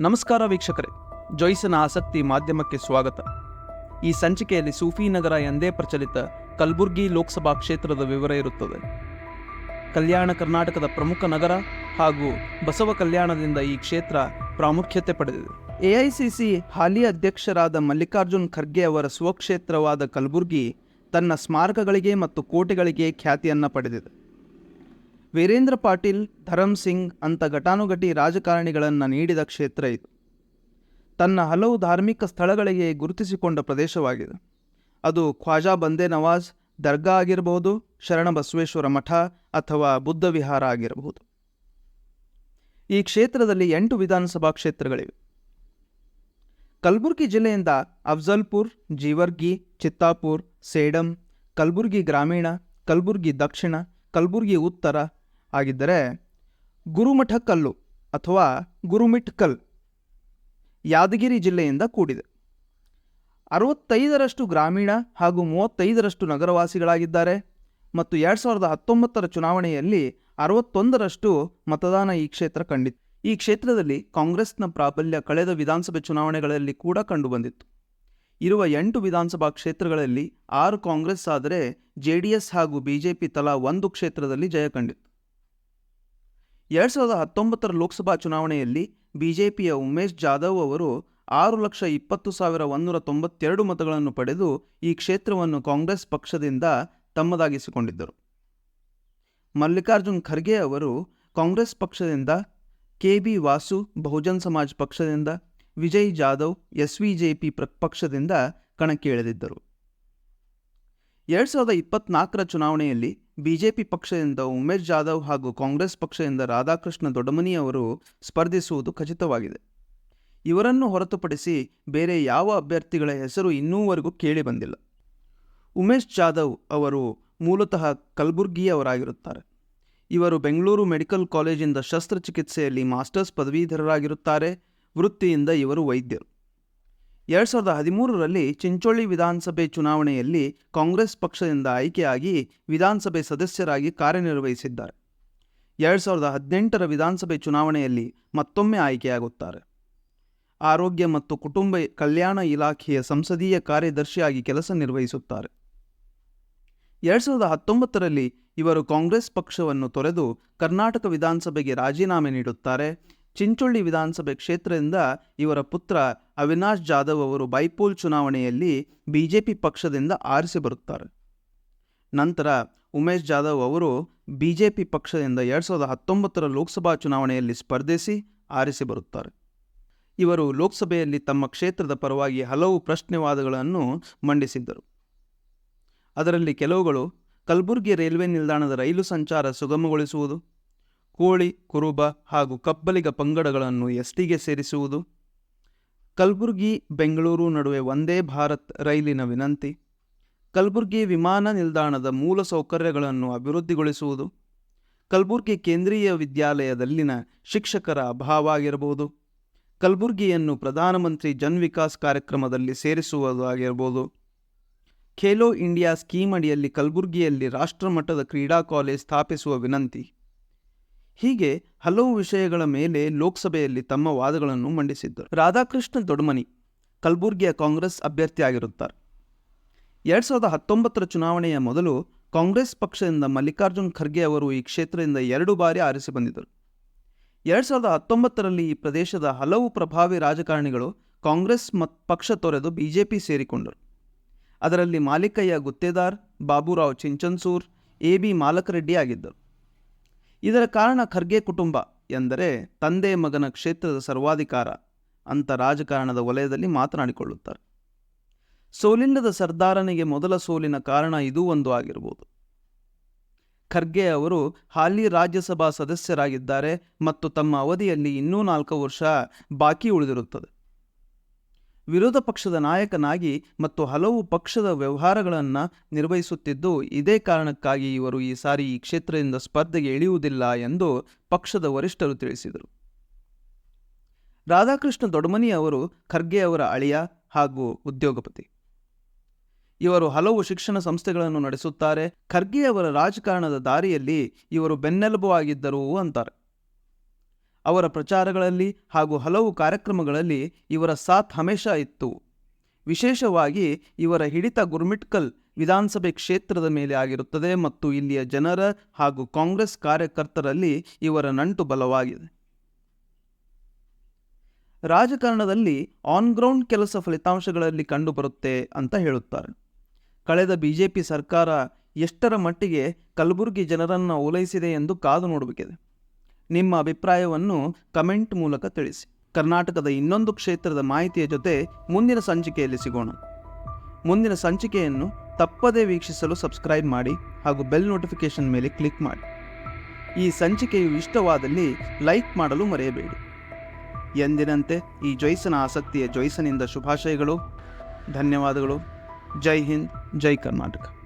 ನಮಸ್ಕಾರ ವೀಕ್ಷಕರೇ. ಜೊಯ್ಸನ ಆಸಕ್ತಿ ಮಾಧ್ಯಮಕ್ಕೆ ಸ್ವಾಗತ. ಈ ಸಂಚಿಕೆಯಲ್ಲಿ ಸೂಫಿ ನಗರ ಎಂದೇ ಪ್ರಚಲಿತ ಕಲಬುರ್ಗಿ ಲೋಕಸಭಾ ಕ್ಷೇತ್ರದ ವಿವರ ಇರುತ್ತದೆ. ಕಲ್ಯಾಣ ಕರ್ನಾಟಕದ ಪ್ರಮುಖ ನಗರ ಹಾಗೂ ಬಸವ ಕಲ್ಯಾಣದಿಂದ ಈ ಕ್ಷೇತ್ರ ಪ್ರಾಮುಖ್ಯತೆ ಪಡೆದಿದೆ. ಎಐಸಿಸಿ ಹಾಲಿ ಅಧ್ಯಕ್ಷರಾದ ಮಲ್ಲಿಕಾರ್ಜುನ್ ಖರ್ಗೆ ಅವರ ಸ್ವಕ್ಷೇತ್ರವಾದ ಕಲಬುರ್ಗಿ ತನ್ನ ಸ್ಮಾರಕಗಳಿಗೆ ಮತ್ತು ಕೋಟೆಗಳಿಗೆ ಖ್ಯಾತಿಯನ್ನು ಪಡೆದಿದೆ. ವೀರೇಂದ್ರ ಪಾಟೀಲ್ ಧರಮ್ ಸಿಂಗ್ ಅಂತ ಘಟಾನುಘಟಿ ರಾಜಕಾರಣಿಗಳನ್ನು ನೀಡಿದ ಕ್ಷೇತ್ರ ಇದು. ತನ್ನ ಹಲವು ಧಾರ್ಮಿಕ ಸ್ಥಳಗಳಿಗೆ ಗುರುತಿಸಿಕೊಂಡ ಪ್ರದೇಶವಾಗಿದೆ. ಅದು ಖ್ವಾಜಾ ಬಂದೆ ನವಾಜ್, ದರ್ಗಾ ಆಗಿರಬಹುದು ಶರಣ ಬಸವೇಶ್ವರ ಮಠ ಅಥವಾ ಬುದ್ಧ ವಿಹಾರ ಆಗಿರಬಹುದು ಈ ಕ್ಷೇತ್ರದಲ್ಲಿ ಎಂಟು ವಿಧಾನಸಭಾ ಕ್ಷೇತ್ರಗಳಿವೆ. ಕಲಬುರಗಿ ಜಿಲ್ಲೆಯಿಂದ ಅಫ್ಜಲ್ಪುರ್, ಜೀವರ್ಗಿ, ಚಿತ್ತಾಪುರ್, ಸೇಡಂ, ಕಲಬುರಗಿ ಗ್ರಾಮೀಣ, ಕಲಬುರಗಿ ದಕ್ಷಿಣ, ಕಲಬುರಗಿ ಉತ್ತರ ಆಗಿದ್ದರೆ ಗುರುಮಠಕಲ್ಲು ಅಥವಾ ಗುರುಮಿಟ್ಕಲ್ ಯಾದಗಿರಿ ಜಿಲ್ಲೆಯಿಂದ ಕೂಡಿದೆ. ಅರವತ್ತೈದರಷ್ಟು ಗ್ರಾಮೀಣ ಹಾಗೂ ಮೂವತ್ತೈದರಷ್ಟು ನಗರವಾಸಿಗಳಾಗಿದ್ದಾರೆ ಮತ್ತು ಎರಡು ಸಾವಿರದ ಹತ್ತೊಂಬತ್ತರ ಚುನಾವಣೆಯಲ್ಲಿ ಅರವತ್ತೊಂದರಷ್ಟು ಮತದಾನ ಈ ಕ್ಷೇತ್ರ ಕಂಡಿತ್ತು. ಈ ಕ್ಷೇತ್ರದಲ್ಲಿ ಕಾಂಗ್ರೆಸ್ನ ಪ್ರಾಬಲ್ಯ ಕಳೆದ ವಿಧಾನಸಭೆ ಚುನಾವಣೆಗಳಲ್ಲಿ ಕೂಡ ಕಂಡುಬಂದಿತ್ತು. ಇರುವ ಎಂಟು ವಿಧಾನಸಭಾ ಕ್ಷೇತ್ರಗಳಲ್ಲಿ ಆರು ಕಾಂಗ್ರೆಸ್ ಆದರೆ ಜೆಡಿಎಸ್ ಹಾಗೂ ಬಿಜೆಪಿ ತಲಾ ಒಂದು ಕ್ಷೇತ್ರದಲ್ಲಿ ಜಯ ಕಂಡಿತ್ತು. ಎರಡು ಸಾವಿರದ ಹತ್ತೊಂಬತ್ತರ ಲೋಕಸಭಾ ಚುನಾವಣೆಯಲ್ಲಿ ಬಿಜೆಪಿಯ ಉಮೇಶ್ ಜಾಧವ್ ಅವರು ಆರು ಲಕ್ಷ ಇಪ್ಪತ್ತು ಸಾವಿರ ಒಂದೂರ ತೊಂಬತ್ತೆರಡು ಮತಗಳನ್ನು ಪಡೆದು ಈ ಕ್ಷೇತ್ರವನ್ನು ಕಾಂಗ್ರೆಸ್ ಪಕ್ಷದಿಂದ ತಮ್ಮದಾಗಿಸಿಕೊಂಡಿದ್ದರು. ಮಲ್ಲಿಕಾರ್ಜುನ್ ಖರ್ಗೆ ಅವರು ಕಾಂಗ್ರೆಸ್ ಪಕ್ಷದಿಂದ ಕೆ ಬಿ ವಾಸು ಬಹುಜನ್ ಸಮಾಜ್ ಪಕ್ಷದಿಂದ, Vijay Jadhav S V J P ಪಕ್ಷದಿಂದ ಕಣಕ್ಕೆ ಇಳಿದಿದ್ದರು ಎರಡು ಸಾವಿರದ ಇಪ್ಪತ್ನಾಲ್ಕರ ಚುನಾವಣೆಯಲ್ಲಿ ಬಿಜೆಪಿ ಪಕ್ಷದಿಂದ ಉಮೇಶ್ ಜಾಧವ್ ಹಾಗೂ ಕಾಂಗ್ರೆಸ್ ಪಕ್ಷದಿಂದ ರಾಧಾಕೃಷ್ಣ ದೊಡ್ಡಮನಿ ಅವರು ಸ್ಪರ್ಧಿಸುವುದು ಖಚಿತವಾಗಿದೆ. ಇವರನ್ನು ಹೊರತುಪಡಿಸಿ ಬೇರೆ ಯಾವ ಅಭ್ಯರ್ಥಿಗಳ ಹೆಸರು ಇನ್ನೂವರೆಗೂ ಕೇಳಿ ಬಂದಿಲ್ಲ. ಉಮೇಶ್ ಜಾಧವ್ ಅವರು ಮೂಲತಃ ಕಲಬುರ್ಗಿಯವರಾಗಿರುತ್ತಾರೆ. ಇವರು ಬೆಂಗಳೂರು ಮೆಡಿಕಲ್ ಕಾಲೇಜಿಂದ ಶಸ್ತ್ರಚಿಕಿತ್ಸೆಯಲ್ಲಿ ಮಾಸ್ಟರ್ಸ್ ಪದವೀಧರರಾಗಿರುತ್ತಾರೆ. ವೃತ್ತಿಯಿಂದ ಇವರು ವೈದ್ಯರು. ಎರಡು ಸಾವಿರದ ಹದಿಮೂರರಲ್ಲಿ ಚಿಂಚೋಳಿ ವಿಧಾನಸಭೆ ಚುನಾವಣೆಯಲ್ಲಿ ಕಾಂಗ್ರೆಸ್ ಪಕ್ಷದಿಂದ ಆಯ್ಕೆಯಾಗಿ ವಿಧಾನಸಭೆ ಸದಸ್ಯರಾಗಿ ಕಾರ್ಯನಿರ್ವಹಿಸಿದ್ದಾರೆ. ಎರಡು ಸಾವಿರದ ಹದಿನೆಂಟರ ವಿಧಾನಸಭೆ ಚುನಾವಣೆಯಲ್ಲಿ ಮತ್ತೊಮ್ಮೆ ಆಯ್ಕೆಯಾಗುತ್ತಾರೆ. ಆರೋಗ್ಯ ಮತ್ತು ಕುಟುಂಬ ಕಲ್ಯಾಣ ಇಲಾಖೆಯ ಸಂಸದೀಯ ಕಾರ್ಯದರ್ಶಿಯಾಗಿ ಕೆಲಸ ನಿರ್ವಹಿಸುತ್ತಾರೆ. ಎರಡು ಸಾವಿರದ ಹತ್ತೊಂಬತ್ತರಲ್ಲಿ ಇವರು ಕಾಂಗ್ರೆಸ್ ಪಕ್ಷವನ್ನು ತೊರೆದು ಕರ್ನಾಟಕ ವಿಧಾನಸಭೆಗೆ ರಾಜೀನಾಮೆ ನೀಡುತ್ತಾರೆ. ಚಿಂಚೋಳಿ ವಿಧಾನಸಭೆ ಕ್ಷೇತ್ರದಿಂದ ಇವರ ಪುತ್ರ ಅವಿನಾಶ್ ಜಾಧವ್ ಅವರು ಬೈಪೋಲ್ ಚುನಾವಣೆಯಲ್ಲಿ ಬಿಜೆಪಿ ಪಕ್ಷದಿಂದ ಆರಿಸಿ ಬರುತ್ತಾರೆ. ನಂತರ ಉಮೇಶ್ ಜಾಧವ್ ಅವರು ಬಿಜೆಪಿ ಪಕ್ಷದಿಂದ ಎರಡು ಸಾವಿರದ ಹತ್ತೊಂಬತ್ತರ ಲೋಕಸಭಾ ಚುನಾವಣೆಯಲ್ಲಿ ಸ್ಪರ್ಧಿಸಿ ಆರಿಸಿ ಬರುತ್ತಾರೆ. ಇವರು ಲೋಕಸಭೆಯಲ್ಲಿ ತಮ್ಮ ಕ್ಷೇತ್ರದ ಪರವಾಗಿ ಹಲವು ಪ್ರಶ್ನೆವಾದಗಳನ್ನು ಮಂಡಿಸಿದ್ದರು. ಅದರಲ್ಲಿ ಕೆಲವುಗಳು ಕಲಬುರಗಿ ರೈಲ್ವೆ ನಿಲ್ದಾಣದ ರೈಲು ಸಂಚಾರ ಸುಗಮಗೊಳಿಸುವುದು ಕೋಳಿ, ಕುರುಬ ಹಾಗೂ ಕಬ್ಬಲಿಗ ಪಂಗಡಗಳನ್ನು ಎಸ್ಟಿಗೆ ಸೇರಿಸುವುದು? ಕಲಬುರಗಿ, ಬೆಂಗಳೂರು ನಡುವೆ ಒಂದೇ ಭಾರತ್ ರೈಲಿನ ವಿನಂತಿ. ಕಲಬುರಗಿ ವಿಮಾನ ನಿಲ್ದಾಣದ ಮೂಲ ಸೌಕರ್ಯಗಳನ್ನು ಅಭಿವೃದ್ಧಿಗೊಳಿಸುವುದು. ಕಲಬುರಗಿ ಕೇಂದ್ರೀಯ ವಿದ್ಯಾಲಯದಲ್ಲಿನ ಶಿಕ್ಷಕರ ಅಭಾವ ಆಗಿರಬಹುದು ಕಲಬುರಗಿಯನ್ನು ಪ್ರಧಾನಮಂತ್ರಿ ಜನ್ ವಿಕಾಸ್ ಕಾರ್ಯಕ್ರಮದಲ್ಲಿ ಸೇರಿಸುವುದು ಖೇಲೋ ಇಂಡಿಯಾ ಸ್ಕೀಮ್ ಅಡಿಯಲ್ಲಿ ಕಲಬುರಗಿಯಲ್ಲಿ ರಾಷ್ಟ್ರಮಟ್ಟದ ಕ್ರೀಡಾ ಕಾಲೇಜ್ ಸ್ಥಾಪಿಸುವ ವಿನಂತಿ. ಹೀಗೆ ಹಲವು ವಿಷಯಗಳ ಮೇಲೆ ಲೋಕಸಭೆಯಲ್ಲಿ ತಮ್ಮ ವಾದಗಳನ್ನು ಮಂಡಿಸಿದ್ದರು. ರಾಧಾಕೃಷ್ಣ ದೊಡ್ಮನಿ, ಕಲಬುರಗಿಯ ಕಾಂಗ್ರೆಸ್ ಅಭ್ಯರ್ಥಿಯಾಗಿರುತ್ತಾರೆ ಎರಡು ಸಾವಿರದ ಹತ್ತೊಂಬತ್ತರ ಚುನಾವಣೆಯ ಮೊದಲು ಕಾಂಗ್ರೆಸ್ ಪಕ್ಷದಿಂದ ಮಲ್ಲಿಕಾರ್ಜುನ್ ಖರ್ಗೆ ಅವರು ಈ ಕ್ಷೇತ್ರದಿಂದ ಎರಡು ಬಾರಿ ಆರಿಸಿ ಬಂದಿದ್ದರು. ಎರಡು ಸಾವಿರದ ಹತ್ತೊಂಬತ್ತರಲ್ಲಿ ಈ ಪ್ರದೇಶದ ಹಲವು ಪ್ರಭಾವಿ ರಾಜಕಾರಣಿಗಳು ಕಾಂಗ್ರೆಸ್ ಮತ್ ಪಕ್ಷ ತೊರೆದು ಬಿಜೆಪಿ ಸೇರಿಕೊಂಡರು. ಅದರಲ್ಲಿ ಮಾಲಿಕಯ್ಯ ಗುತ್ತೇದಾರ್, ಬಾಬುರಾವ್ ಚಿಂಚನ್ಸೂರ್, ಎ ಬಿ ಮಾಲಕರೆಡ್ಡಿ ಆಗಿದ್ದರು. ಇದರ ಕಾರಣ ಖರ್ಗೆ ಕುಟುಂಬ ಎಂದರೆ ತಂದೆ ಮಗನ ಕ್ಷೇತ್ರದ ಸರ್ವಾಧಿಕಾರ ಅಂತ ರಾಜಕಾರಣದ ವಲಯದಲ್ಲಿ ಮಾತನಾಡಿಕೊಳ್ಳುತ್ತಾರೆ. ಸೋಲಿಲ್ಲದ ಸರ್ದಾರನಿಗೆ ಮೊದಲ ಸೋಲಿನ ಕಾರಣ ಇದೂ ಒಂದು ಆಗಿರಬಹುದು ಖರ್ಗೆ ಅವರು ಹಾಲಿ ರಾಜ್ಯಸಭಾ ಸದಸ್ಯರಾಗಿದ್ದಾರೆ ಮತ್ತು ತಮ್ಮ ಅವಧಿಯಲ್ಲಿ ಇನ್ನೂ ನಾಲ್ಕು ವರ್ಷ ಬಾಕಿ ಉಳಿದಿರುತ್ತದೆ. ವಿರೋಧ ಪಕ್ಷದ ನಾಯಕನಾಗಿ ಮತ್ತು ಹಲವು ಪಕ್ಷದ ವ್ಯವಹಾರಗಳನ್ನು ನಿರ್ವಹಿಸುತ್ತಿದ್ದು, ಇದೇ ಕಾರಣಕ್ಕಾಗಿ ಇವರು ಈ ಸಾರಿ ಈ ಕ್ಷೇತ್ರದಿಂದ ಸ್ಪರ್ಧೆಗೆ ಇಳಿಯುವುದಿಲ್ಲ ಎಂದು ಪಕ್ಷದ ವರಿಷ್ಠರು ತಿಳಿಸಿದರು. ರಾಧಾಕೃಷ್ಣ ದೊಡ್ಮನಿ ಅವರು ಖರ್ಗೆ ಅವರ ಅಳಿಯ ಹಾಗೂ ಉದ್ಯೋಗಪತಿ. ಇವರು ಹಲವು ಶಿಕ್ಷಣ ಸಂಸ್ಥೆಗಳನ್ನು ನಡೆಸುತ್ತಾರೆ, ಖರ್ಗೆ ಅವರ ರಾಜಕಾರಣದ ದಾರಿಯಲ್ಲಿ ಇವರು ಬೆನ್ನೆಲುಬು ಆಗಿದ್ದರು ಅಂತಾರೆ. ಅವರ ಪ್ರಚಾರಗಳಲ್ಲಿ ಹಾಗೂ ಹಲವು ಕಾರ್ಯಕ್ರಮಗಳಲ್ಲಿ ಇವರ ಸಾಥ್ ಹಮೇಶ ಇತ್ತು. ವಿಶೇಷವಾಗಿ ಇವರ ಹಿಡಿತ ಗುರ್ಮಿಟ್ಕಲ್ ವಿಧಾನಸಭೆ ಕ್ಷೇತ್ರದ ಮೇಲೆ ಆಗಿರುತ್ತದೆ ಮತ್ತು ಇಲ್ಲಿಯ ಜನರ ಹಾಗೂ ಕಾಂಗ್ರೆಸ್ ಕಾರ್ಯಕರ್ತರಲ್ಲಿ ಇವರ ನಂಟು ಬಲವಾಗಿದೆ. ರಾಜಕಾರಣದಲ್ಲಿ ಆನ್ ಗ್ರೌಂಡ್ ಕೆಲಸ ಫಲಿತಾಂಶಗಳಲ್ಲಿ ಕಂಡುಬರುತ್ತೆ ಅಂತ ಹೇಳುತ್ತಾರೆ. ಕಳೆದ ಬಿಜೆಪಿ ಸರ್ಕಾರ ಎಷ್ಟರ ಮಟ್ಟಿಗೆ ಕಲಬುರಗಿ ಜನರನ್ನು ಓಲೈಸಿದೆ ಎಂದು ಕಾದು ನೋಡಬೇಕಿದೆ ನಿಮ್ಮ ಅಭಿಪ್ರಾಯವನ್ನು ಕಮೆಂಟ್ ಮೂಲಕ ತಿಳಿಸಿ. ಕರ್ನಾಟಕದ ಇನ್ನೊಂದು ಕ್ಷೇತ್ರದ ಮಾಹಿತಿಯ ಜೊತೆ ಮುಂದಿನ ಸಂಚಿಕೆಯಲ್ಲಿ ಸಿಗೋಣ. ಮುಂದಿನ ಸಂಚಿಕೆಯನ್ನು ತಪ್ಪದೇ ವೀಕ್ಷಿಸಲು ಸಬ್ಸ್ಕ್ರೈಬ್ ಮಾಡಿ ಹಾಗೂ ಬೆಲ್ ನೋಟಿಫಿಕೇಷನ್ ಮೇಲೆ ಕ್ಲಿಕ್ ಮಾಡಿ. ಈ ಸಂಚಿಕೆಯು ಇಷ್ಟವಾದಲ್ಲಿ ಲೈಕ್ ಮಾಡಲು ಮರೆಯಬೇಡಿ. ಎಂದಿನಂತೆ ಈ ಜೊಯ್ಸನ ಆಸಕ್ತಿಯ ಜೊಯ್ಸನಿಂದ ಶುಭಾಶಯಗಳು. ಧನ್ಯವಾದಗಳು. ಜೈ ಹಿಂದ್, ಜೈ ಕರ್ನಾಟಕ.